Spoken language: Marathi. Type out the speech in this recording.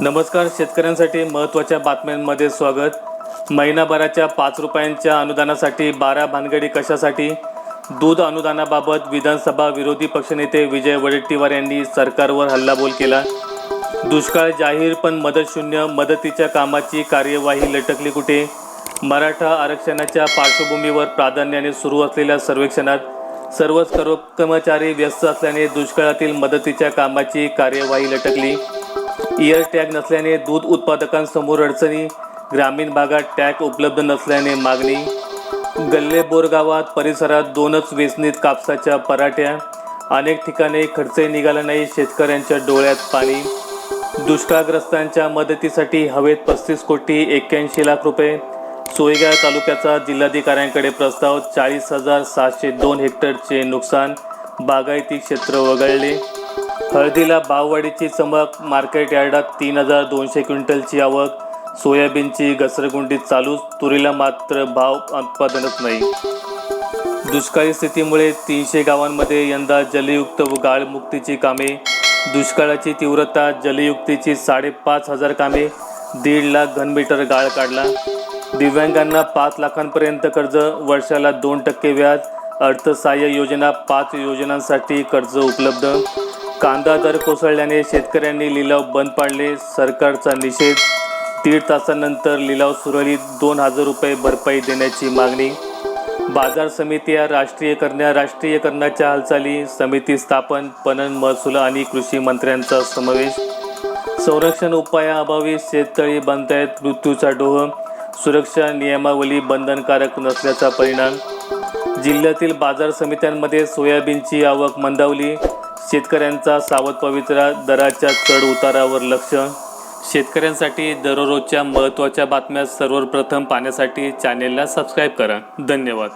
नमस्कार शेतकऱ्यांसाठी महत्त्वाच्या बातम्यांमध्ये स्वागत. महिनाभराच्या पाच रुपयांच्या अनुदानासाठी बारा भानगडी कशासाठी? दूध अनुदानाबाबत विधानसभा विरोधी पक्षनेते विजय वडेट्टीवार यांनी सरकारवर हल्लाबोल केला. दुष्काळ जाहीर पण मदत शून्य मदतीच्या कामाची कार्यवाही लटकली कुठे? मराठा आरक्षणाच्या पार्श्वभूमीवर प्राधान्याने सुरू असलेल्या सर्वेक्षणात सर्वच कर्मचारी व्यस्त असल्याने दुष्काळातील मदतीच्या कामाची कार्यवाही लटकली. इयर टॅग नसल्याने दूध उत्पादकांसमोर अडचणी ग्रामीण भागात टॅग उपलब्ध नसल्याने मागणी. गल्ले बोरगावात परिसरात दोनच वेचणीत कापसाच्या पराठ्या अनेक ठिकाणी खर्चही निघाला नाही शेतकऱ्यांच्या डोळ्यात पाणी. दुष्काळग्रस्तांच्या मदतीसाठी हवेत पस्तीस कोटी एक्क्याऐंशी लाख रुपये. सोयगाव तालुक्याचा जिल्हाधिकाऱ्यांकडे प्रस्ताव चाळीस हजार सातशे दोन हेक्टरचे नुकसान. बागायती क्षेत्र वगळले. हळदीला भाववाढीची चमक मार्केट यार्डात तीन हजार दोनशे क्विंटलची आवक सोयाबीनची घसरगुंडी चालूच तुरीला मात्र भाव उत्पादनच नाही. दुष्काळी स्थितीमुळे तीनशे गावांमध्ये यंदा जलयुक्त व गाळमुक्तीची कामे दुष्काळाची तीव्रता जलयुक्तीची साडेपाच हजार कामे दीड लाख घनमीटर गाळ काढला. दिव्यांगांना पाच लाखांपर्यंत कर्ज वर्षाला दोन टक्के व्याज अर्थसहाय्य योजना पाच योजनांसाठी कर्ज उपलब्ध कांदा दर कोसळल्याने शेतकऱ्यांनी लिलाव बंद पाडले. सरकारचा निषेध. दीड तासानंतर लिलाव सुरळीत दोन हजार रुपये भरपाई देण्याची मागणी. बाजार समित्या राष्ट्रीय करण्या राष्ट्रीयकरणाच्या हालचाली समिती स्थापन पणन महसूल आणि कृषी मंत्र्यांचा समावेश. संरक्षण उपायाअभावी शेततळी आहेत मृत्यूचा डोह. सुरक्षा नियमावली बंधनकारक नसल्याचा परिणाम. जिल्ह्यातील बाजार समित्यांमध्ये सोयाबीनची आवक मंदावली. शेतकऱ्यांचा सावध पवित्रा दराच्या चढ उतारावर लक्ष. शेतकऱ्यांसाठी दररोजच्या महत्त्वाच्या बातम्या सर्वप्रथम पाहण्यासाठी चॅनेलला सबस्क्राईब करा. धन्यवाद.